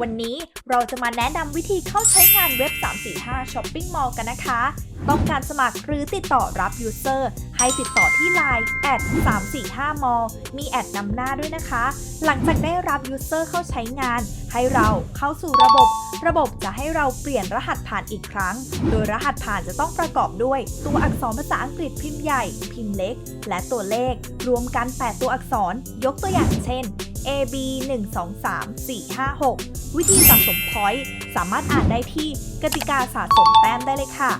วันนี้เราจะมาแนะนำวิธีเข้าใช้งานเว็บ 345 Shopping Mall กันนะคะ ต้องการสมัครหรือติดต่อรับยูเซอร์ให้ติดต่อที่ Line แอด345 mall มีแอดนำหน้าด้วยนะคะ หลังจากได้รับยูเซอร์เข้าใช้งาน ให้เราเข้าสู่ระบบ ระบบจะให้เราเปลี่ยนรหัสผ่านอีกครั้ง โดยรหัสผ่านจะต้องประกอบด้วย ตัวอักษรภาษาอังกฤษพิมพ์ใหญ่ พิมพ์เล็ก และตัวเลข รวมกัน 8 ตัวอักษร ยกตัวอย่างเช่น A B 1 2 3 4 5 6 วิธีสะสมพอยต์สามารถอ่านได้ที่กติกาสะสมแต้มได้เลยค่ะ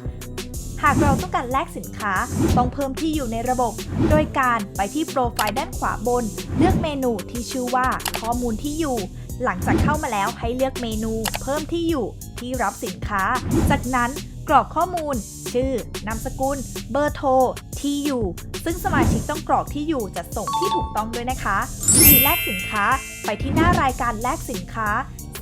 หากเราต้องการแลกสินค้า ต้องเพิ่มที่อยู่ในระบบ โดยการไปที่โปรไฟล์ด้านขวาบน เลือกเมนูที่ชื่อว่าข้อมูลที่อยู่ หลังจากเข้ามาแล้วให้เลือกเมนู เพิ่มที่อยู่ที่รับสินค้า จากนั้นกรอกข้อมูล ชื่อนามสกุล เบอร์โทร ที่อยู่ ซึ่งสมาชิกต้องกรอกที่อยู่จัดส่งที่ถูกต้องด้วยนะคะ วิธีแลกสินค้า ไปที่หน้ารายการแลกสินค้า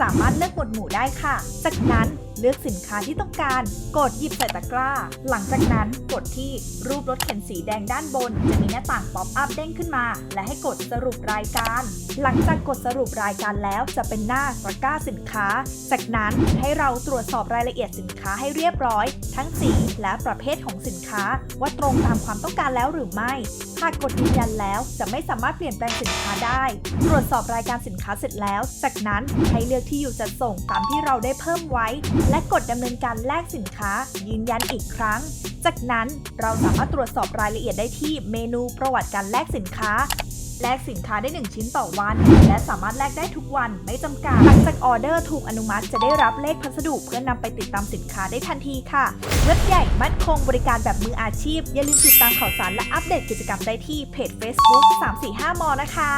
สามารถเลือกหมวดหมู่ได้ค่ะ จากนั้นเลือกสินค้าที่ต้องการ กดหยิบใส่ตะกร้า หลังจากนั้นกดที่รูปรถเข็นสีแดงด้านบน จะมีหน้าต่างป๊อปอัพเด้งขึ้นมา และให้กดสรุปรายการ หลังจากกดสรุปรายการแล้วจะเป็นหน้าตะกร้าสินค้า จากนั้นให้เราตรวจสอบรายละเอียดสินค้าให้เรียบร้อย ทั้งสีและประเภทของสินค้า ว่าตรงตามความต้องการแล้วหรือไม่ หากกดยืนยันแล้วจะไม่สามารถเปลี่ยนแปลงสินค้าได้ ตรวจสอบรายการสินค้าเสร็จแล้ว จากนั้นให้เลือกที่อยู่จัดส่งตามที่เราได้เพิ่มไว้ และกดดำเนินการแลกสินค้า ยืนยันอีกครั้ง จากนั้นเราสามารถตรวจสอบรายละเอียดได้ที่เมนูประวัติการแลกสินค้าแลกสินค้าได้ 1 ชิ้นต่อวัน และสามารถแลกได้ทุกวันไม่จำกัด หลังจากออเดอร์ถูกอนุมัติจะได้รับเลขพัสดุเพื่อนำไปติดตามสินค้าได้ทันทีค่ะ เว็บใหญ่มั่นคงบริการแบบมืออาชีพ อย่าลืมติดตามข่าวสารและอัปเดตกิจกรรมได้ที่เพจ Facebook 345 มนะคะ